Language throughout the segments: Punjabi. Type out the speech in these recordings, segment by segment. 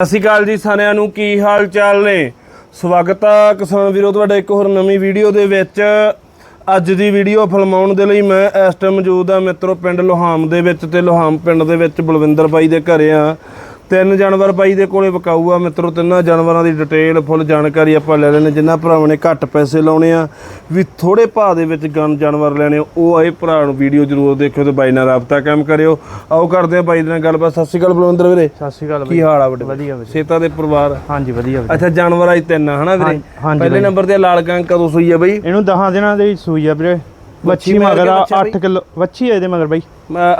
ਸਤਿ ਸ਼੍ਰੀ ਅਕਾਲ ਜੀ ਸਾਰਿਆਂ ਨੂੰ, ਕੀ ਹਾਲ ਚਾਲ ਨੇ? ਸਵਾਗਤ ਆ ਕਿਸਾਨ ਵੀਰੋ, ਤੁਹਾਡਾ ਇੱਕ ਹੋਰ ਨਵੀਂ ਵੀਡੀਓ ਦੇ ਵਿੱਚ। ਅੱਜ ਦੀ ਵੀਡੀਓ ਫਿਲਮਾਉਣ ਦੇ ਲਈ ਮੈਂ ਇਸ ਟਾਈਮ ਮੌਜੂਦ ਆ ਮਿੱਤਰੋ, ਪਿੰਡ ਲੋਹਾਮ ਦੇ ਵਿੱਚ ਤੇ ਲੋਹਾਮ ਪਿੰਡ ਦੇ ਵਿੱਚ ਬਲਵਿੰਦਰ ਬਾਈ ਦੇ ਘਰੇ ਆ। ਤਿੰਨ ਜਾਨਵਰ ਬਾਈ ਦੇ ਕੋਲੇ ਵਿਕਾਊ ਆ ਮਿੱਤਰੋ ਤਿੰਨਾਂ ਜਾਨਵਰਾਂ ਦੀ ਡਿਟੇਲ ਫੁੱਲ ਜਾਣਕਾਰੀ ਆਪਾਂ ਲੈ ਲੈਣੇ ਜਿੰਨਾ ਭਰਾਵਾਂ ਨੇ ਘੱਟ ਪੈਸੇ ਲਾਉਣੇ ਆ ਵੀ ਥੋੜੇ ਭਾਅ ਦੇ ਵਿੱਚ ਗਨ ਜਾਨਵਰ ਲੈਣੇ ਉਹ ਆਏ ਭਰਾ ਨੂੰ ਵੀਡੀਓ ਜ਼ਰੂਰ ਦੇਖਿਓ ਤੇ ਬਾਈ ਨਾਲ ਰਾਬਤਾ ਕਾਇਮ ਕਰਿਓ। ਆਓ ਕਰਦੇ ਆ ਬਾਈ ਦੇ ਨਾਲ ਗੱਲਬਾਤ। ਸਤਿ ਸ਼੍ਰੀ ਅਕਾਲ ਬਲਵਿੰਦਰ ਵੀਰੇ। ਸਤਿ ਸ਼੍ਰੀ ਅਕਾਲ ਕੀ ਹਾਲ ਆ ਵੱਡੇ ਵਧੀਆ ਵਧੀਆ। ਸੇਤਾ ਦੇ ਪਰਿਵਾਰ? ਹਾਂਜੀ ਵਧੀਆ ਵਧੀਆ। ਅੱਛਾ ਜਾਨਵਰ ਅੱਜ ਤਿੰਨ ਹਨਾ ਵੀਰੇ? ਪਹਿਲੇ ਨੰਬਰ ਤੇ ਲਾਲ ਕਾਂ ਕਦੋਂ ਸੂਈ ਆ ਬਈ? ਇਹਨੂੰ 10 ਦਿਨਾਂ ਦੇ ਸੂਈ ਆ ਵੀਰੇ। ਵੱਛੀ ਮਗਰ ਬੱਚਾ 8 ਕਿਲੋ ਵੱਛੀ ਆ ਇਹਦੇ ਮਗਰ ਬਾਈ।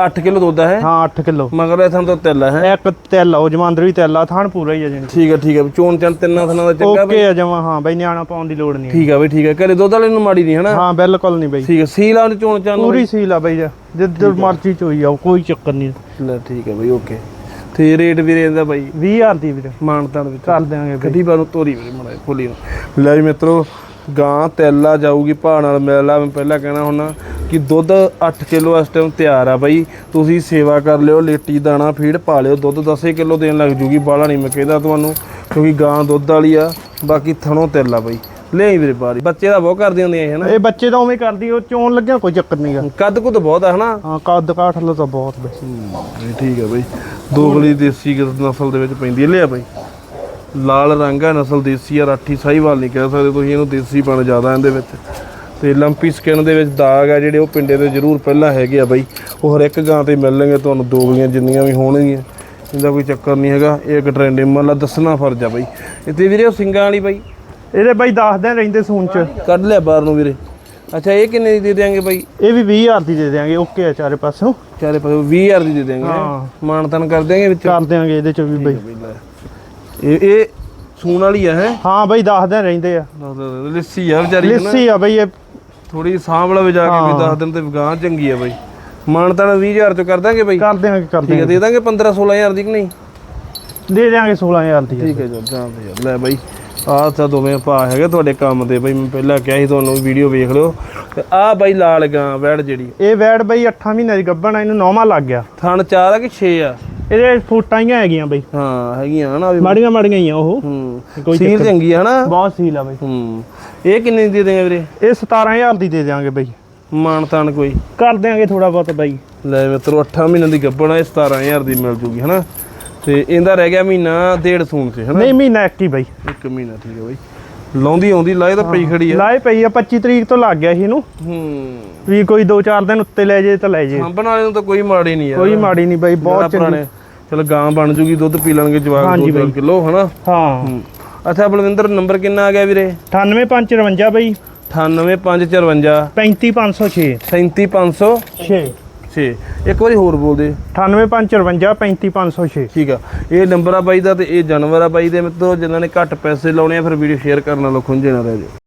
8 ਕਿਲੋ ਦੁੱਧ ਆ ਹੈ ਹਾਂ 8 ਕਿਲੋ। ਮਗਰ ਇਹ ਤੋਂ ਤਿੱਲ ਆ ਹੈ। ਇੱਕ ਤੇਲ ਉਹ ਜਮਾਂਦਰ ਵੀ ਤੇਲਾ ਥਾਣ ਪੂਰਾ ਹੀ ਆ ਜਣੀ। ਠੀਕ ਆ ਠੀਕ ਆ। ਚੋਣ ਚੰਨ ਤਿੰਨਾਂ ਥਣਾ ਦਾ ਚੰਗਾ ਬਈ। ਓਕੇ ਆ ਜਮਾ ਹਾਂ ਬਾਈ ਨਿਆਣਾ ਪਾਉਣ ਦੀ ਲੋੜ ਨਹੀਂ ਠੀਕ ਆ ਬਈ ਠੀਕ ਆ। ਘਰੇ ਦੁੱਧ ਵਾਲੇ ਨੂੰ ਮਾੜੀ ਨਹੀਂ ਹਨਾ? ਹਾਂ ਬਿਲਕੁਲ ਨਹੀਂ ਬਾਈ। ਠੀਕ ਆ ਸੀਲ ਆ ਚੋਣ ਚੰਨ ਪੂਰੀ ਸੀਲ ਆ ਬਾਈ ਜਿੱਧਰ ਮਰਜ਼ੀ ਚੋਈ ਆ ਕੋਈ ਚੱਕਰ ਨਹੀਂ। ਲੈ ਠੀਕ ਆ ਬਈ ਓਕੇ। ਤੇ ਰੇਟ ਵੀਰੇ ਇਹਦਾ ਬਾਈ। 20000 ਦੀ ਵੀਰੇ। ਮਾਨਤਾਨ ਵਿੱਚ। ਕਰ ਬਾਈ। ਗੱਡੀ ਬਾਨੂੰ ਤੋਰੀ ਵੀਰੇ ਮੜਾ ਫੁੱਲੀ ਨੂੰ। ਲੈ ਜੀ ਮਿੱਤਰੋ ਗਾਂ ਤੈਲਾ ਜਾਊਗੀ ਭਾਅ ਨਾਲ ਮਿਲਦਾ ਮੈਂ ਪਹਿਲਾਂ ਕਹਿਣਾ ਹੁੰਨਾ ਕਿ ਦੁੱਧ 8 ਕਿਲੋ ਇਸ ਟਾਈਮ ਤਿਆਰ ਆ ਬਾਈ। ਤੁਸੀਂ ਸੇਵਾ ਕਰ ਲਿਓ ਲੇਟੀ ਦਾਣਾ ਫੀਡ ਪਾ ਲਿਓ ਦੁੱਧ 10 ਕਿਲੋ ਦੇਣ ਲੱਗ ਜੂਗੀ ਬਾਲਾ ਨਹੀਂ ਮੈਂ ਕਹਿੰਦਾ ਤੁਹਾਨੂੰ ਕਿਉਂਕਿ ਗਾਂ ਦੁੱਧ ਵਾਲੀ ਆ ਬਾਕੀ ਥਣੋਂ ਤੈਲਾ ਬਾਈ। ਲੈ ਵੀਰੇ ਬਾਰੀ ਬੱਚੇ ਦਾ ਬਹੁਤ ਕਰਦੇ ਹੁੰਦੇ ਇਹ ਹਨਾ? ਇਹ ਬੱਚੇ ਤਾਂ ਉਵੇਂ ਕਰਦੀ ਉਹ ਚੋਣ ਲੱਗਿਆ ਕੋਈ ਚੱਕਰ ਨਹੀਂਗਾ ਕੱਦ ਕੁੱਦ ਬਹੁਤ ਆ ਹਨਾ? ਹਾਂ ਕੱਦ ਕਾਠ ਲੋ ਤਾਂ ਬਹੁਤ ਬਾਈ। ਠੀਕ ਹੈ ਬਾਈ। ਦੋਗਲੀ ਦੇਸੀ ਕਿਸ ਨਸਲ ਦੇ ਵਿੱਚ ਪੈਂਦੀ ਹੈ ਲਿਆ ਬਾਈ। ਲਾਲ ਰੰਗ ਹੈ ਨਸਲ ਦੇਸੀ ਆ ਰਾਠੀ ਸਾਹੀਵਾਲ ਨਹੀਂ ਕਹਿ ਸਕਦੇ ਤੁਸੀਂ ਇਹਨੂੰ ਦੇਸੀ ਪਣ ਜ਼ਿਆਦਾ ਇਹਦੇ ਵਿੱਚ। ਤੇ ਲੰਪੀ ਸਕਿਨ ਦੇ ਵਿੱਚ ਦਾਗ ਆ ਜਿਹੜੇ ਉਹ ਪਿੰਡੇ ਦੇ ਜ਼ਰੂਰ ਪਹਿਲਾਂ ਹੈਗੇ ਆ ਬਾਈ। ਉਹ ਹਰ ਇੱਕ ਗਾਂ ਤੇ ਮਿਲਣਗੇ ਤੁਹਾਨੂੰ ਦੋਗਲੀਆਂ ਜਿੰਨੀਆਂ ਵੀ ਹੋਣਗੀਆਂ। ਇਹਦਾ ਕੋਈ ਚੱਕਰ ਨਹੀਂ ਹੈਗਾ ਇਹ ਇੱਕ ਟ੍ਰੈਂਡ ਮਤਲਬ ਦੱਸਣਾ ਫਰਜ਼ ਆ ਬਾਈ। ਇੱਥੇ ਵੀਰੇ ਉਹ ਸਿੰਗਾਂ ਵਾਲੀ ਬਾਈ। ਇਹਦੇ ਬਾਈ 10 ਦਿਨ ਰਹਿੰਦੇ ਸੂਨ ਚ। ਕੱਢ ਲਿਆ ਬਾਹਰ ਨੂੰ ਵੀਰੇ। ਅੱਛਾ ਇਹ ਕਿੰਨੇ ਦੀ ਦੇ ਦਿਆਂਗੇ ਬਾਈ? ਇਹ ਵੀ 20000 ਦੀ ਦੇ ਦਿਆਂਗੇ ਓਕੇ ਆ ਚਾਰੇ ਪਾਸੋਂ। ਚਾਰੇ ਪਾਸੇ 20000 ਦੀ ਦੇ ਦਿਆਂਗੇ। ਹਾਂ। ਮਾਨਤਨ ਕਰ ਦਿਆਂਗੇ ਵਿੱਚ। ਕਰ ਦਿਆਂਗੇ ਇਹਦੇ ਚ ਵੀ ਬਾਈ। ਇਹ ਇਹ ਸੂਣ ਵਾਲੀ ਆ ਹੈ? ਹਾਂ ਬਾਈ 10 ਦਿਨ ਰਹਿੰਦੇ ਆ। ਲਿੱਸੀ ਆ ਵਿਚਾਰੀ ਹਨਾ ਲਿੱਸੀ ਆ ਬਾਈ ਇਹ ਥੋੜੀ ਸਾਂਭਲਾ ਵਜਾ ਕੇ ਵੀ ਹਾਂ। 10 ਦਿਨ ਤੇ ਗਾਂ ਚੰਗੀ ਆ ਬਾਈ। ਮਾਨਤਨ 20000 ਚ ਕਰ ਦਾਂਗੇ ਬਾਈ। ਕਰ ਦਿਆਂਗੇ ਕਰ ਠੀਕ ਆ ਦਿਆਂਗੇ। ਦੇ ਦਾਂਗੇ 15 16000 ਦੀ ਕਿ ਨਹੀਂ? ਦੇ ਦਿਆਂਗੇ 16000 ਦੀ ਠੀਕ ਹੈ ਜੀ ਜਾਂਦੇ ਯਾਰ ਲੈ ਬਾਈ ਆਹ ਤਾਂ ਦੋਵੇਂ ਭਾ ਹੈਗੇ ਤੁਹਾਡੇ ਕੰਮ ਦੇ ਬਾਈ। ਮੈਂ ਪਹਿਲਾਂ ਕਿਹਾ ਸੀ ਤੁਹਾਨੂੰ ਵੀਡੀਓ ਵੇਖ ਲਿਓ। ਤੇ ਆਹ ਬਾਈ ਲਾਲ ਗਾਂ ਵੈੜ ਜਿਹੜੀ ਇਹ ਵੈੜ ਬਾਈ 8 ਮਹੀਨੇ ਦੀ ਗੱਭਣ ਆ ਇਹਨੂੰ ਨੌਵਾਂ ਲੱਗ ਗਿਆ। ਥਣ 4 ਆ ਕਿ 6 ਆ? ਇਹਦੇ ਫੁੱਟਾਂ ਹੀ ਹੈਗੀਆਂ ਬਾਈ। ਹਾਂ ਹੈਗੀਆਂ ਹਨਾ ਮਾੜੀਆਂ ਮਾੜੀਆਂ ਹੀ ਆ ਉਹ। ਹੂੰ ਕੋਈ ਸੀਲ ਚੰਗੀ ਆ ਹਨਾ। ਬਹੁਤ ਸੀਲ ਆ ਬਾਈ। ਹੂੰ ਇਹ ਕਿੰਨੇ ਦੀ ਦੇ ਦੇਂਗੇ ਵੀਰੇ? ਇਹ 17000 ਦੀ ਦੇ ਦਿਆਂਗੇ ਬਾਈ। ਮਾਨਤਾਨ ਕੋਈ? ਕਰ ਦਿਆਂਗੇ ਥੋੜਾ ਬਹੁਤ ਬਾਈ। ਲੈ ਮਿੱਤਰੋ 8 ਮਹੀਨਿਆਂ ਦੀ ਗੱਬਣ ਆ ਇਹ 17000 ਦੀ ਮਿਲ ਜੂਗੀ ਹਨਾ। ਤੇ ਇਹਦਾ ਰਹਿ ਗਿਆ ਮਹੀਨਾ ਡੇਢ ਸੂਣ ਤੇ ਹਨਾ। ਨਹੀਂ ਮਹੀਨਾ ਇੱਕ ਹੀ ਬਾਈ। ਇੱਕ ਮਹੀਨਾ ਠੀਕ ਹੈ ਬਾਈ। ਲਾਉਂਦੀ ਆਉਂਦੀ ਲਾਏ ਤਾਂ ਪਈ ਖੜੀ ਆ। ਲਾਏ ਪਈ ਆ 25 ਤਰੀਕ ਤੋਂ ਲੱਗ ਗਿਆ ਸੀ ਇਹਨੂੰ। ਹੂੰ। ਵੀ ਕੋਈ 2-4 ਦਿਨ ਉੱਤੇ ਲੈ ਜੇ ਤਾਂ ਲੈ ਜੇ। ਸਾਂਭਣ ਵਾਲੇ ਨੂੰ ਤਾਂ ਕੋਈ ਮਾੜੀ ਨਹੀਂ ਯਾਰ ਕੋਈ ਮਾੜੀ ਨਹੀਂ ਬਾਈ ਬਹੁਤ ਪੁਰਾਣੇ ਚਲ ਗਾਂ ਬਣ ਜੂਗੀ ਦੁੱਧ ਪੀ ਲੈਣਗੇ ਜਵਾਕ ਹਾਂਜੀ 2 ਕਿਲੋ ਹਨਾ? ਹਾਂ। ਅੱਛਾ ਬਲਵਿੰਦਰ ਨੰਬਰ ਕਿੰਨਾ ਆ ਗਿਆ ਵੀਰੇ? 98554 ਬਾਈ। 98554 35506 37500 6 6 ਇੱਕ ਵਾਰੀ ਹੋਰ ਬੋਲ ਦੇ। 98554 35506 ਠੀਕ ਆ। ਇਹ ਨੰਬਰ ਆ ਬਾਈ ਦਾ ਤੇ ਇਹ ਜਾਨਵਰ ਆ ਬਾਈ ਦੇ ਮਿੱਤਰੋ ਜਿਨ੍ਹਾਂ ਨੇ ਘੱਟ ਪੈਸੇ ਲਾਉਣੇ ਆ ਫਿਰ ਵੀਡੀਓ ਸ਼ੇਅਰ ਕਰਨ ਨਾਲੋਂ ਖੁੰਝੇ ਨਾ ਰਹਿ ਜਾਓ।